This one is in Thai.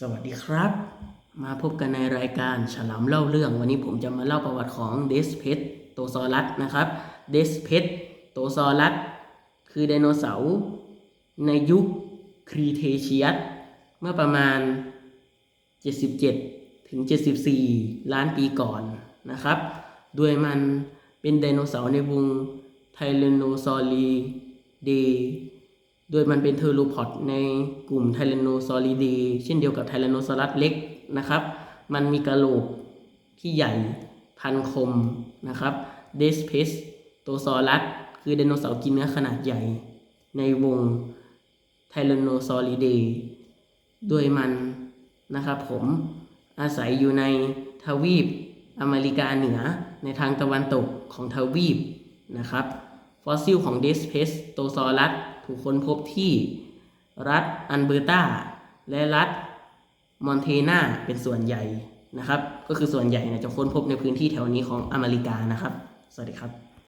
สวัสดีครับ มาพบกันในรายการฉลามเล่าเรื่อง วันนี้ผมจะมาเล่าประวัติของเดสเพสโตซอรัสนะครับเดสเพสโตซอรัสคือไดโนเสาร์ในยุคครีเทเชียสเมื่อประมาณ 77 ถึง 74 ล้านปีก่อนนะครับโดยมันเป็นไดโนเสาร์ในวงไทเลโนซอรีเด โดยมันเป็นเทอโรพอดในกลุ่มไทเลโนซอริดีเช่นเดียวกับไทเลโนซอรัสเล็กนะครับ มันมีกระโหลกที่ใหญ่พันคมนะครับเดสเพสโตซอรัสคือไดโนเสาร์กินเนื้อขนาดใหญ่ในวงไทเลโนซอริเดโดยมันนะครับผมอาศัยอยู่ในทวีปอเมริกาเหนือในทางตะวันตกของทวีปนะครับ ฟอสซิลของเดสเพสโตซอรัสถูกค้นพบที่รัฐอันเบอร์ตา และรัฐมอนเทนาเป็นส่วนใหญ่นะครับ ก็คือส่วนใหญ่เนี่ยจะค้นพบในพื้นที่แถวนี้ของอเมริกานะครับ สวัสดีครับ